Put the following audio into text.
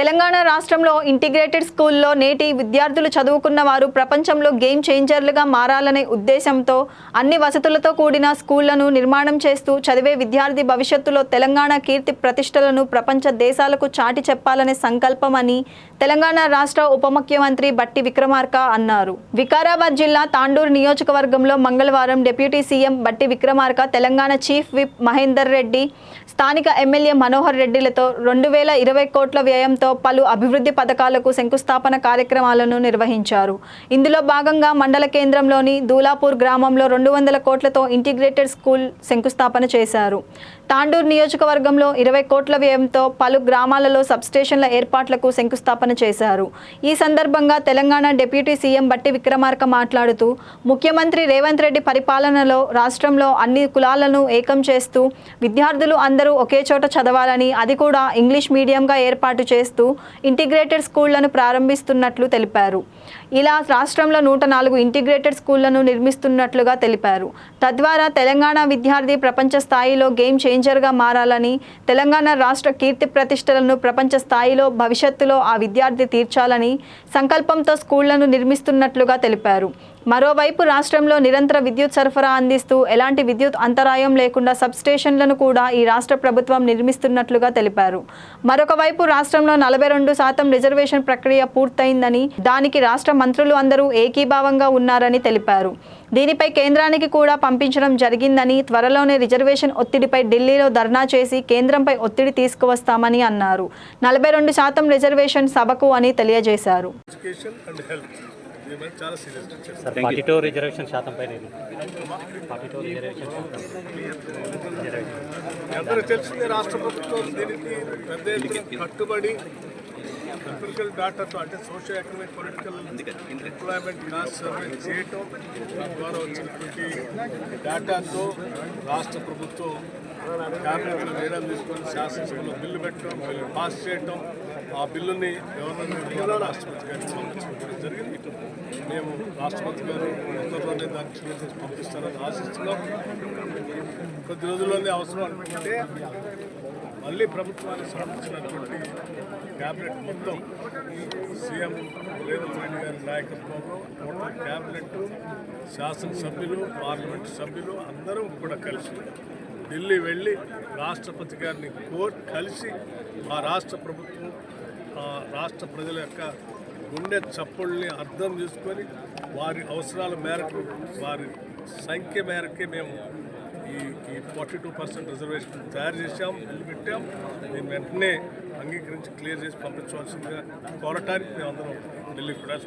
తెలంగాణ రాష్ట్రంలో ఇంటిగ్రేటెడ్ స్కూల్లో నేటి విద్యార్థులు చదువుకున్న వారు ప్రపంచంలో గేమ్ చేంజర్లుగా మారాలనే ఉద్దేశంతో అన్ని వసతులతో కూడిన స్కూళ్ళను నిర్మాణం చేస్తూ చదివే విద్యార్థి భవిష్యత్తులో తెలంగాణ కీర్తి ప్రతిష్టలను ప్రపంచ దేశాలకు చాటి చెప్పాలనే సంకల్పం అని తెలంగాణ రాష్ట్ర ఉప ముఖ్యమంత్రి బట్టి విక్రమార్క అన్నారు. వికారాబాద్ జిల్లా తాండూరు నియోజకవర్గంలో మంగళవారం deputy CM Bhatti Vikramarka Telangana chief whip Mahender Reddy స్థానిక ఎమ్మెల్యే మనోహర్ రెడ్డిలతో రెండు వేల ఇరవై కోట్ల వ్యయంతో పలు అభివృద్ధి పథకాలకు శంకుస్థాపన కార్యక్రమాలను నిర్వహించారు. ఇందులో భాగంగా మండల కేంద్రంలోని దూలాపూర్ గ్రామంలో రెండు వందల కోట్లతో ఇంటిగ్రేటెడ్ స్కూల్ శంకుస్థాపన చేశారు. తాండూరు నియోజకవర్గంలో ఇరవై కోట్ల వ్యయంతో పలు గ్రామాలలో సబ్స్టేషన్ల ఏర్పాట్లకు శంకుస్థాపన చేశారు. ఈ సందర్భంగా తెలంగాణ డిప్యూటీ సీఎం బట్టి విక్రమార్క మాట్లాడుతూ ముఖ్యమంత్రి రేవంత్ రెడ్డి పరిపాలనలో రాష్ట్రంలో అన్ని కులాలను ఏకం చేస్తూ విద్యార్థులు అందరూ ఒకే చోట చదవాలని అది కూడా ఇంగ్లీష్ మీడియంగా ఏర్పాటు చేస్తూ ఇంటిగ్రేటెడ్ స్కూళ్ళను ప్రారంభిస్తున్నట్లు తెలిపారు. ఇలా రాష్ట్రంలో నూట నాలుగు ఇంటిగ్రేటెడ్ స్కూళ్ళను నిర్మిస్తున్నట్లుగా తెలిపారు. తద్వారా తెలంగాణ విద్యార్థి ప్రపంచ స్థాయిలో గేమ్ చేంజర్గా మారాలని తెలంగాణ రాష్ట్ర కీర్తి ప్రతిష్టలను ప్రపంచ స్థాయిలో భవిష్యత్తులో ఆ విద్య విద్యార్థి తీర్చాలని సంకల్పంతో స్కూళ్ళను నిర్మిస్తున్నట్లుగా తెలిపారు. మరోవైపు రాష్ట్రంలో నిరంతర విద్యుత్ సరఫరా అందిస్తూ ఎలాంటి విద్యుత్ అంతరాయం లేకుండా సబ్స్టేషన్లను కూడా ఈ రాష్ట్ర ప్రభుత్వం నిర్మిస్తున్నట్లుగా తెలిపారు. మరొక వైపు రాష్ట్రంలో నలభై రెండు శాతం రిజర్వేషన్ ప్రక్రియ పూర్తయిందని దానికి రాష్ట్ర మంత్రులు అందరూ ఏకీభావంగా ఉన్నారని తెలిపారు. దీనిపై కేంద్రానికి కూడా పంపించడం జరిగిందని త్వరలోనే రిజర్వేషన్ ఒత్తిడిపై ఢిల్లీలో ధర్నా చేసి కేంద్రంపై ఒత్తిడి తీసుకువస్తామని అన్నారు. నలభై రెండు శాతం రిజర్వేషన్ సభకు అని తెలియజేశారు. చాలా serious sir forty two reservation శాతం పైన ఫార్టీ టూ రిజర్వేషన్ అందరూ తెలిసిందే రాష్ట్ర ప్రభుత్వం దీనికి పెద్ద ఎత్తున కట్టుబడి ఎంపిరికల్ డాటాతో అంటే social economic political employment caste survey చేయటం ద్వారా వచ్చినటువంటి డాటాతో రాష్ట్ర ప్రభుత్వం క్యాబినెట్లో నిర్ణయం తీసుకొని శాసనసభలో బిల్లు పెట్టడం బిల్లు పాస్ చేయటం ఆ బిల్లుని గవర్నర్ రాష్ట్రపతి గారికి పంపించడం జరిగింది. మేము రాష్ట్రపతి గారు ఉత్తర్వులనే దాన్ని క్లియర్ చేసి పంపిస్తారని ఆశిస్తున్నాం. కొద్ది రోజుల్లోనే అవసరం అనుకుంటే మళ్ళీ ప్రభుత్వానికి సమర్పించినటువంటి క్యాబినెట్ మొత్తం సీఎం రేవంత్ రెడ్డి గారి నాయకత్వంలో మొత్తం క్యాబినెట్ శాసనసభ్యులు పార్లమెంట్ సభ్యులు అందరం కూడా కలిసి ఢిల్లీ వెళ్ళి రాష్ట్రపతి గారిని కోర్ కలిసి మా రాష్ట్ర ప్రభుత్వం ఆ రాష్ట్ర ప్రజల యొక్క గుండె చప్పుల్ని అర్థం చేసుకొని వారి అవసరాల మేరకు వారి సంఖ్య మేరకే మేము ఈ ఈ ఫార్టీ టూ పర్సెంట్ రిజర్వేషన్ తయారు చేశాం బిల్లు పెట్టాం దీన్ని వెంటనే అంగీకరించి క్లియర్ చేసి పంపించవలసిందిగా కోరటానికి మేము అందరం ఢిల్లీకి కూడా